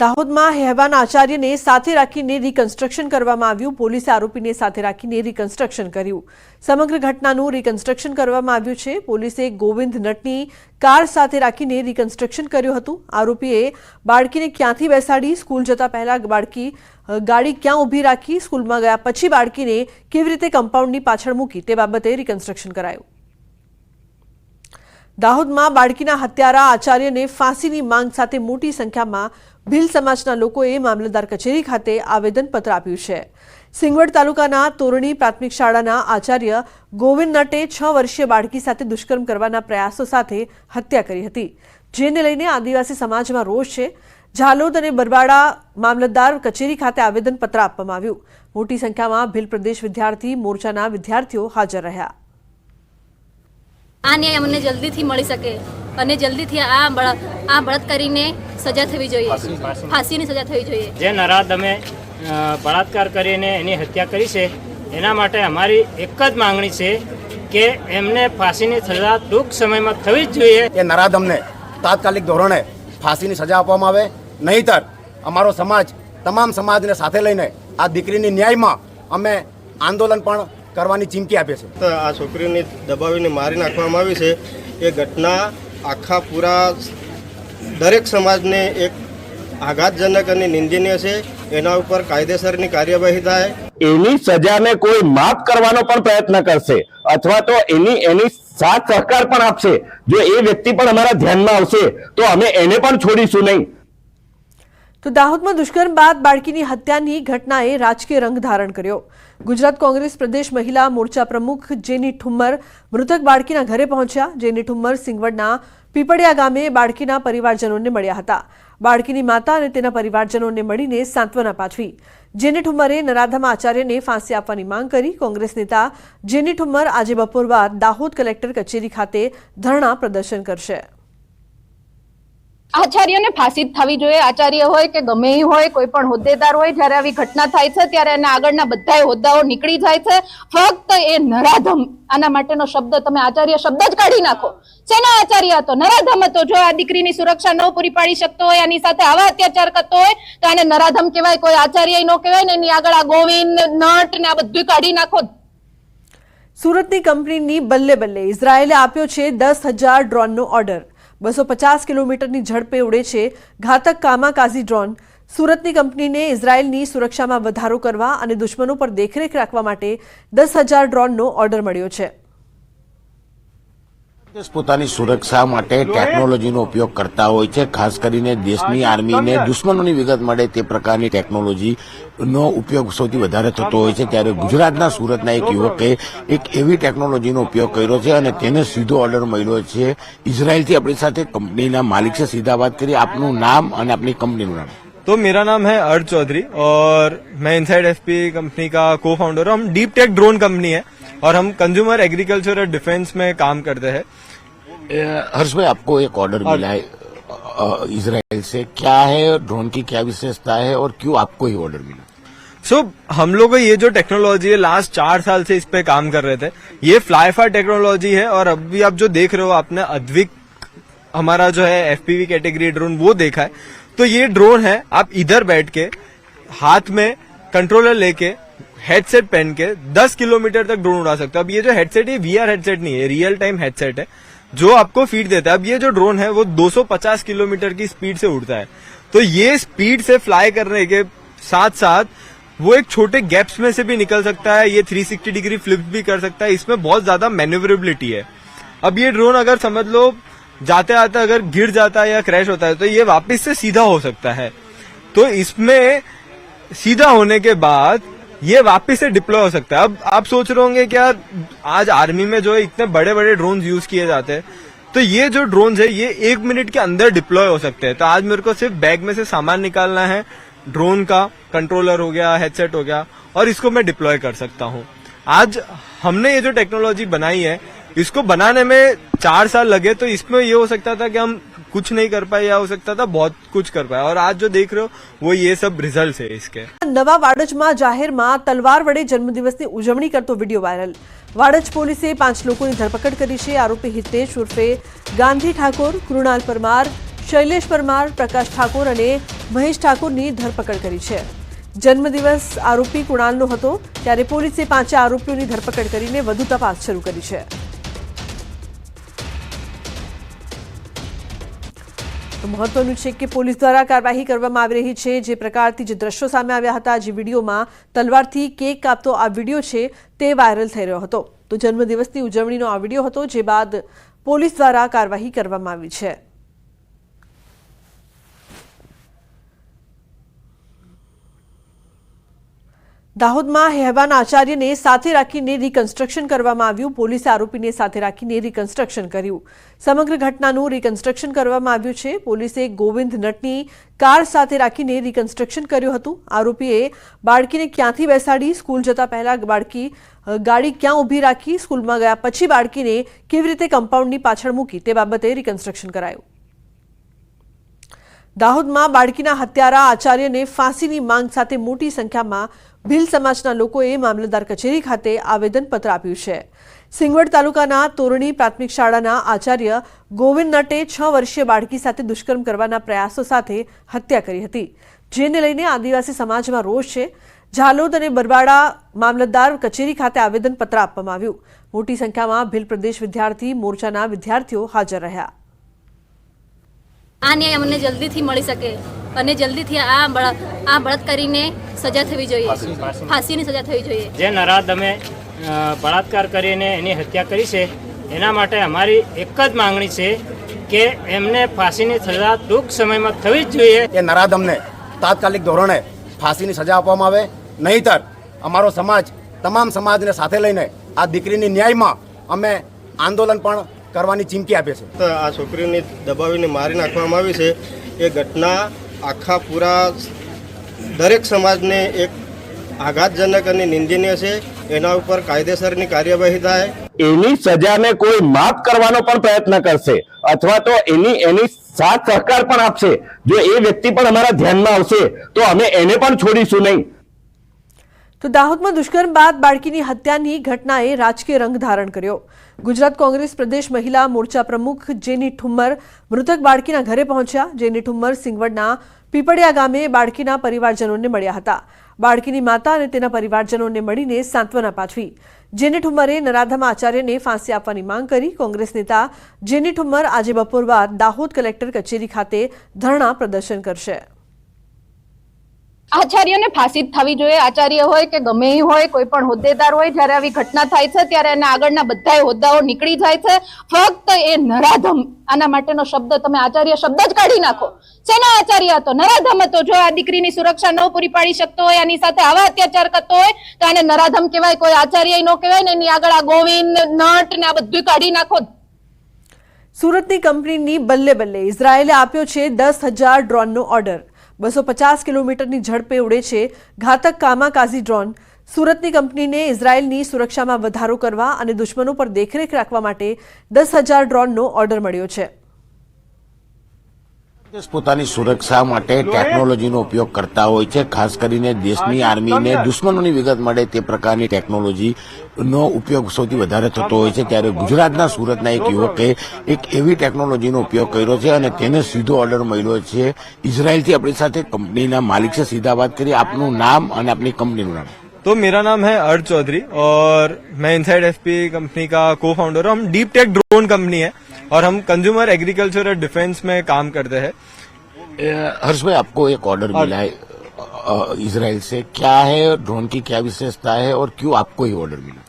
દાહોદમાં હેવાન આચાર્યને સાથે રાખીને રિકન્સ્ટ્રક્શન કરવામાં આવ્યું. પોલીસે આરોપીને સાથે રાખીને રિકન્સ્ટ્રક્શન કર્યું. સમગ્ર ઘટનાનું રિકન્સ્ટ્રક્શન કરવામાં આવ્યું છે. પોલીસે ગોવિંદ નટની કાર સાથે રાખીને રિકન્સ્ટ્રક્શન કર્યું હતું. આરોપીએ બાળકીને ક્યાંથી બેસાડી? સ્કૂલ જતા પહેલા બાળકી ગાડી ક્યાં ઊભી રાખી? સ્કૂલમાં ગયા પછી બાળકીને કેવી રીતે કમ્પાઉન્ડની પાછળ મૂકી? તે બાબતે રિકન્સ્ટ્રક્શન કરાયું. દાહોદમાં બાળકીના હત્યારા આચાર્યને ફાંસીની માંગ સાથે મોટી સંખ્યામાં ભીલ સમાજના લોકોએ મામલતદાર કચેરી ખાતે આવેદનપત્ર આપ્યું છે. સિંગવડ તાલુકાના તોરણી પ્રાથમિક શાળાના આચાર્ય ગોવિંદ નટે છ વર્ષીય બાળકી સાથે દુષ્કર્મ કરવાના પ્રયાસો સાથે હત્યા કરી હતી, જેને લઈને આદિવાસી સમાજમાં રોષ છે. ઝાલોદ અને બરવાડા મામલતદાર કચેરી ખાતે આવેદનપત્ર આપવામાં આવ્યું. મોટી સંખ્યામાં ભીલ પ્રદેશ વિદ્યાર્થી મોરચાના વિદ્યાર્થીઓ હાજર રહ્યા. આ ન્યાય અમને જલ્દીથી મળી શકે અને જલ્દીથી આ બળ- આ બળાત્કારીને સજા થવી જોઈએ. ફાંસીની સજા થવી જોઈએ. જે નરાધમે અમે બળાત્કાર કરીને એની હત્યા કરી છે એના માટે અમારી એક જ માંગણી છે કે એમને ફાંસીની સજા ટૂંક સમયમાં થવી જ જોઈએ. એ નરાધમને તાત્કાલિક ધોરણે ફાંસીની સજા આપવામાં આવે. નહીતર અમારો સમાજ તમામ સમાજને સાથે લઈને આ દીકરીની ન્યાયમાં અમે આંદોલન પણ કરવાની ચીમકી આપે છે. તો આ છોકરીને દબાવીને મારી નાખવામાં આવી છે. એ ઘટના આખા પૂરા દરેક સમાજને એક આઘાતજનક અને નિંદનીય છે. એના ઉપર કાયદેસરની કાર્યવાહી થાય. એની સજાને કોઈ માફ કરવાનો પણ પ્રયત્ન કરશે અથવા તો એની એની સાથ સહકાર પણ આપશે. જો એ વ્યક્તિ પણ અમારા ધ્યાનમાં આવશે તો અમે એને પણ છોડીશું નહીં. તો દાહોદમાં દુષ્કર્મ બાદ બાળકીની હત્યાની ઘટનાએ રાજકીય રંગ ધારણ કર્યો. ગુજરાત કોંગ્રેસ પ્રદેશ મહિલા મોરચા પ્રમુખ જેની ઠુમ્મર મૃતક બાળકીના ઘરે પહોંચ્યા. જેની ઠુમ્મર સિંગવડના પીપળિયા ગામે બાળકીના પરિવારજનોને મળ્યા હતા. બાળકીની માતા અને તેના પરિવારજનોને મળીને સાંત્વના પાઠવી. જેની ઠુમ્મરે નરાધમ આચાર્યને ફાંસી આપવાની માંગ કરી. કોંગ્રેસ નેતા જેની ઠુમ્મર આજે બપોર બાદ દાહોદ કલેક્ટર કચેરી ખાતે ધરણા પ્રદર્શન કરશે. આચાર્યને ફાંસી થવી જોઈએ. આચાર્ય હોય કે ગમે હોય, કોઈ પણ હોદ્દેદાર હોય, જ્યારે આવી ઘટના થાય છે, ત્યારે એના આગળના બધાય હોદ્દાઓ નીકળી જાય છે. ફક્ત એ નરાધમ, આના માટેનો શબ્દ તમે આચાર્ય શબ્દ જ કાઢી નાખો. શેના આચાર્ય હતો? નરાધમ હતો. જો આ દીકરીની સુરક્ષા ન પૂરી પાડી શકતો હોય એની સાથે આવા અત્યાચાર કરતો હોય, તો આને નરાધમ કહેવાય, કોઈ આચાર્ય ન કહેવાય, ને એની આગળ આ ગોવિંદ, નટ ને આ બધું કાઢી નાખો સુરતની કંપનીની બલ્લે બલ્લે ઇઝરાયેલે આપ્યો છે દસ હજાર ડ્રોનનો ઓર્ડર. બસો પચાસ કિલોમીટરની ઝડપે ઉડે છે ઘાતક કામાકાઝી ડ્રોન. સુરતની કંપનીને ઇઝરાયેલની સુરક્ષામાં વધારો કરવા અને દુશ્મનો પર દેખરેખ રાખવા માટે દસ હજાર ડ્રોનનો ઓર્ડર મળ્યો છે. દેશ પોતાની સુરક્ષા માટે ટેકનોલોજીનો ઉપયોગ કરતા હોય છે ખાસ કરીને દેશની આર્મીને દુશ્મનોની વિગત મળે તે પ્રકારની ટેકનોલોજીનો ઉપયોગ સૌથી વધારે થતો હોય છે ત્યારે ગુજરાતના સુરતના એક યુવકે એક એવી ટેકનોલોજીનો ઉપયોગ કર્યો છે અને તેને સીધો ઓર્ડર મળ્યો છે ઇઝરાયલથી આપણી સાથે કંપનીના માલિક છે સીધા વાત કરીએ આપનું નામ અને આપની કંપનીનું નામ तो मेरा नाम है अर्ज चौधरी और मैं इनसाइड एफपी कंपनी का को फाउंडर हूँ हम डीप टेक ड्रोन कंपनी है और हम कंज्यूमर एग्रीकल्चर और डिफेंस में काम करते हैं। हर्ष भाई आपको एक ऑर्डर मिला है अ, से। क्या है ड्रोन की क्या विशेषता है और क्यों आपको ही ऑर्डर मिला? सो so, हम लोग ये जो टेक्नोलॉजी है लास्ट चार साल से इस पे काम कर रहे थे। ये फ्लाई फायर टेक्नोलॉजी है और अभी आप जो देख रहे हो आपने अद्विक हमारा जो है एफपीवी कैटेगरी ड्रोन वो देखा है। तो ये ड्रोन है आप इधर बैठ के हाथ में कंट्रोलर लेके हेडसेट पहन के 10 किलोमीटर तक ड्रोन उड़ा सकते हो। अब ये जो हेडसेट है वीआर हेडसेट नहीं है रियल टाइम हेडसेट है, जो आपको फ़ीड देता है। अब ये जो ड्रोन है, वो 250 किलोमीटर की स्पीड से उड़ता है। तो ये स्पीड से फ्लाई करने के साथ साथ वो एक छोटे गैप्स में से भी निकल सकता है, ये 360 डिग्री फ्लिप भी कर सकता है। इसमें बहुत ज़्यादा मैन्यूवरेबिलिटी है। अब ये ड्रोन अगर समझ लो जाते आते अगर गिर जाता है या क्रैश होता है तो ये वापस से सीधा हो सकता है। तो इसमें सीधा होने के बाद ये वापिस से डिप्लॉय हो सकता है। अब आप सोच रहे होंगे क्या आज आर्मी में जो है इतने बड़े बड़े ड्रोन यूज़ किए जाते हैं। तो ये जो ड्रोन है, ये एक मिनट के अंदर डिप्लॉय हो सकते हैं। तो आज मेरे को सिर्फ़ बैग में से सामान निकालना है। ड्रोन का कंट्रोलर हो गया हेडसेट हो गया, और इसको मैं डिप्लॉय कर सकता हूँ। आज हमने ये जो टेक्नोलॉजी बनाई है इसको बनाने में चार साल लगे तो इसमें ये हो सकता था कि हम कुछ नहीं कर पाए या हो सकता था बहुत कुछ कर पाए और आज जो देख रहे हो वो ये सब रिजल्ट है इसके નવા વાડજમાં જાહેરમાં તલવાર વડે જન્મદિવસની ઉજવણી કરતો વિડીયો વાયરલ વાડજ પોલીસે પાંચ લોકોની ધરપકડ કરી છે આરોપી હિતેશ ઉર્ફે ગાંધી ઠાકોર કૃણાલ પરમાર શૈલેષ પરમાર પ્રકાશ ઠાકોર અને મહેશ ઠાકોરની ધરપકડ કરી છે જન્મદિવસ આરોપી કુણાલનો હતો ત્યારે પોલીસે પાંચે આરોપીઓની ધરપકડ કરીને વધુ તપાસ શરૂ કરી છે તો મહત્વનું છે કે પોલીસ દ્વારા કાર્યવાહી કરવામાં આવી રહી છે. જે પ્રકારથી જે દ્રશ્યો સામે આવ્યા હતા, જે વિડીયોમાં તલવારથી કેક કાપતો આ વીડિયો છે તે વાયરલ થઈ રહ્યો હતો. તો જન્મદિવસની ઉજવણીનો આ વીડિયો હતો, જે બાદ પોલીસ દ્વારા કાર્યવાહી કરવામાં આવી છે. દાહોદમાં હેવાન આચાર્યને સાથે રાખીને રિકન્સ્ટ્રક્શન કરવામાં આવ્યું. પોલીસે આરોપીને સાથે રાખીને રિકન્સ્ટ્રક્શન કર્યું. સમગ્ર ઘટનાનું રિકન્સ્ટ્રક્શન કરવામાં આવ્યું છે. પોલીસે ગોવિંદ નટની કાર સાથે રાખીને રિકન્સ્ટ્રક્શન કર્યું હતું. આરોપીએ બાળકીને ક્યાંથી બેસાડી? સ્કૂલ જતા પહેલા બાળકી ગાડી ક્યાં ઊભી રાખી? સ્કૂલમાં ગયા પછી બાળકીને કેવી રીતે કમ્પાઉન્ડની પાછળ મૂકી? તે બાબતે રિકન્સ્ટ્રક્શન કરાયું. દાહોદમાં બાળકીના હત્યારા આચાર્યને ફાંસીની માંગ સાથે મોટી સંખ્યામાં ભીલ સમાજના લોકોએ મામલતદાર કચેરી ખાતે આવેદનપત્ર આપ્યું છે. સિંગવડ તાલુકાના તોરણી પ્રાથમિક શાળાના આચાર્ય ગોવિંદ નટે છ વર્ષીય બાળકી સાથે દુષ્કર્મ કરવાના પ્રયાસો સાથે હત્યા કરી હતી, જેને લઈને આદિવાસી સમાજમાં રોષ છે. ઝાલોદ અને બરવાડા મામલતદાર કચેરી ખાતે આવેદનપત્ર આપવામાં આવ્યું. મોટી સંખ્યામાં ભીલ પ્રદેશ વિદ્યાર્થી મોરચાના વિદ્યાર્થીઓ હાજર રહ્યા. આ ન્યાય અમને જલ્દીથી મળી શકે. અને જલ્દીથી આ બળ- આ બળાત્કારીને સજા થવી જોઈએ. ફાંસીની સજા થવી જોઈએ. જે નરાધમે અમે બળાત્કાર કરીને એની હત્યા કરી છે એના માટે અમારી એક જ માંગણી છે કે એમને ફાંસીની સજા ટૂંક સમયમાં થવી જ જોઈએ. એ નરાધમને તાત્કાલિક ધોરણે ફાંસીની સજા આપવામાં આવે. નહીંતર અમારો સમાજ તમામ સમાજને સાથે લઈને આ દીકરીની ન્યાયમાં અમે આંદોલન પણ કરવાની ચીમકી આપીએ છીએ. તો આ છોકરીને દબાવીને મારી નાખવામાં આવી છે. એ ઘટના આખા પૂરા દરેક સમાજને એક આઘાતજનક અને નિંદનીય છે. એના ઉપર કાયદેસરની કાર્યવાહી થાય. એની સજાને કોઈ માફ કરવાનો પણ પ્રયત્ન કરશે અથવા તો એની એની સાથ સહકાર પણ આપશે. જો એ વ્યક્તિ પણ અમારા ધ્યાનમાં આવશે, તો અમે એને પણ છોડીશું નહીં. તો દાહોદમાં દુષ્કર્મ બાદ બાળકીની હત્યાની ઘટનાએ રાજકીય રંગ ધારણ કર્યો. ગુજરાત કોંગ્રેસ પ્રદેશ મહિલા મોરચા પ્રમુખ જેની ઠુમ્મર મૃતક બાળકીના ઘરે પહોંચ્યા. જેની ઠુમ્મર સિંગવડના પીપળિયા ગામે બાળકીના પરિવારજનોને મળ્યા હતા. બાળકીની માતા અને તેના પરિવારજનોને મળીને સાંત્વના પાઠવી. જેની ઠુમ્મરે નરાધમ આચાર્યને ફાંસી આપવાની માંગ કરી. કોંગ્રેસ નેતા જેની ઠુમ્મર આજે બપોર બાદ દાહોદ કલેક્ટર કચેરી ખાતે ધરણા પ્રદર્શન કરશે. આચાર્યને ફાંસી થવી જોઈએ. આચાર્ય હોય કે ગમે હોય, કોઈ પણ હોદ્દેદાર હોય, જ્યારે આવી ઘટના થાય છે, ત્યારે એના આગળના બધા હોદ્દાઓ નીકળી જાય છે. ફક્ત એ નરાધમ, આના માટેનો શબ્દ તમે આચાર્ય શબ્દ જ કાઢી નાખો. શેનો આચાર્ય હતો? નરાધમ હતો. જો આ દીકરીની સુરક્ષા ન પૂરી પાડી શકતો હોય, આની સાથે આવા અત્યાચાર કરતો હોય, તો આને નરાધમ કહેવાય, કોઈ આચાર્ય ન કહેવાય, ને એની આગળ આ ગોવિંદ, નટ ને આ બધું કાઢી નાખો. સુરતની કંપનીની બલ્લે બલ્લે ઇઝરાયેલે આપ્યો છે દસ હજાર ડ્રોનનો ઓર્ડર. બસો પચાસ કિલોમીટરની ઝડપે ઉડે છે ઘાતક કામાકાઝી ડ્રોન. સુરતની કંપનીને ઇઝરાયેલની સુરક્ષામાં વધારો કરવા અને દુશ્મનો પર દેખરેખ રાખવા માટે દસ હજાર ડ્રોનનો ઓર્ડર મળ્યો છે. દેશ પોતાની સુરક્ષા માટે ટેકનોલોજીનો ઉપયોગ કરતા હોય છે ખાસ કરીને દેશની આર્મીને દુશ્મનોની વિગત મળે તે પ્રકારની ટેકનોલોજીનો ઉપયોગ સૌથી વધારે થતો હોય છે ત્યારે ગુજરાતના સુરતના એક યુવકે એક એવી ટેકનોલોજીનો ઉપયોગ કર્યો છે અને તેને સીધો ઓર્ડર મળ્યો છે ઇઝરાયલથી આપણી સાથે કંપનીના માલિક છે સીધા વાત કરીએ આપનું નામ અને આપની કંપનીનું નામ तो मेरा नाम है अर्ज चौधरी और मैं इनसाइड एफपी कंपनी का को फाउंडर हूँ हम डीप टेक ड्रोन कंपनी है और हम कंज्यूमर एग्रीकल्चर और डिफेंस में काम करते हैं। हर्ष भाई आपको एक ऑर्डर मिला है इसराइल से। क्या है ड्रोन की क्या विशेषता है और क्यों आपको ये ऑर्डर मिला?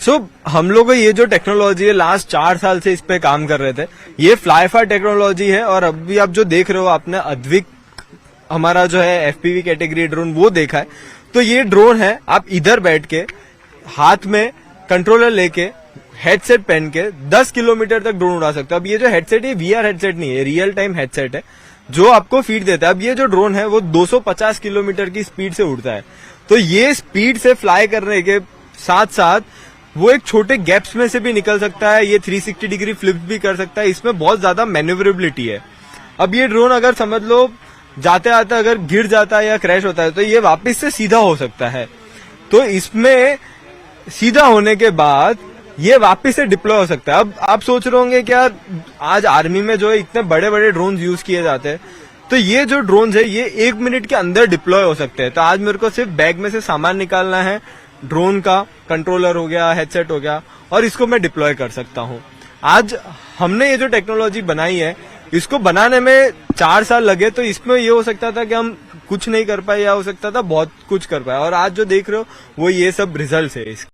सो हम लोग ये जो टेक्नोलॉजी है लास्ट चार साल से इस पे काम कर रहे थे। ये फ्लाईफायर टेक्नोलॉजी है और अभी आप जो देख रहे हो आपने अद्विक हमारा जो है एफपीवी कैटेगरी ड्रोन वो देखा है। तो ये ड्रोन है आप इधर बैठ के हाथ में कंट्रोलर लेके हेडसेट पहन के 10 किलोमीटर तक ड्रोन उड़ा सकते हो। अब ये जो हेडसेट है वीआर हेडसेट नहीं है रियल टाइम हेडसेट है, जो आपको फ़ीड देता है। अब ये जो ड्रोन है, वो 250 किलोमीटर की स्पीड से उड़ता है। तो ये स्पीड से फ्लाई करने के साथ साथ वो एक छोटे गैप्स में से भी निकल सकता है, ये 360 डिग्री फ्लिप भी कर सकता है। इसमें बहुत ज़्यादा मैन्यूवरेबिलिटी है। अब ये ड्रोन अगर समझ लो जाते आते अगर गिर जाता है या क्रैश होता है तो ये वापस से सीधा हो सकता है। तो इसमें सीधा होने के बाद ये वापिस से डिप्लॉय हो सकता है। अब आप सोच रहे होंगे कि यार, आज आर्मी में जो है इतने बड़े बड़े ड्रोन यूज़ किए जाते हैं। तो ये जो ड्रोन है, ये एक मिनट के अंदर डिप्लॉय हो सकते हैं। तो आज मेरे को सिर्फ़ बैग में से सामान निकालना है। ड्रोन का कंट्रोलर हो गया हेडसेट हो गया, और इसको मैं डिप्लॉय कर सकता हूँ। आज हमने ये जो टेक्नोलॉजी बनाई है, इसको बनाने में चार साल लगे तो इसमें ये हो सकता था कि हम कुछ नहीं कर पाए या हो सकता था बहुत कुछ कर पाए। और आज जो देख रहे हो, वो ये सब रिज़ल्ट है इसके।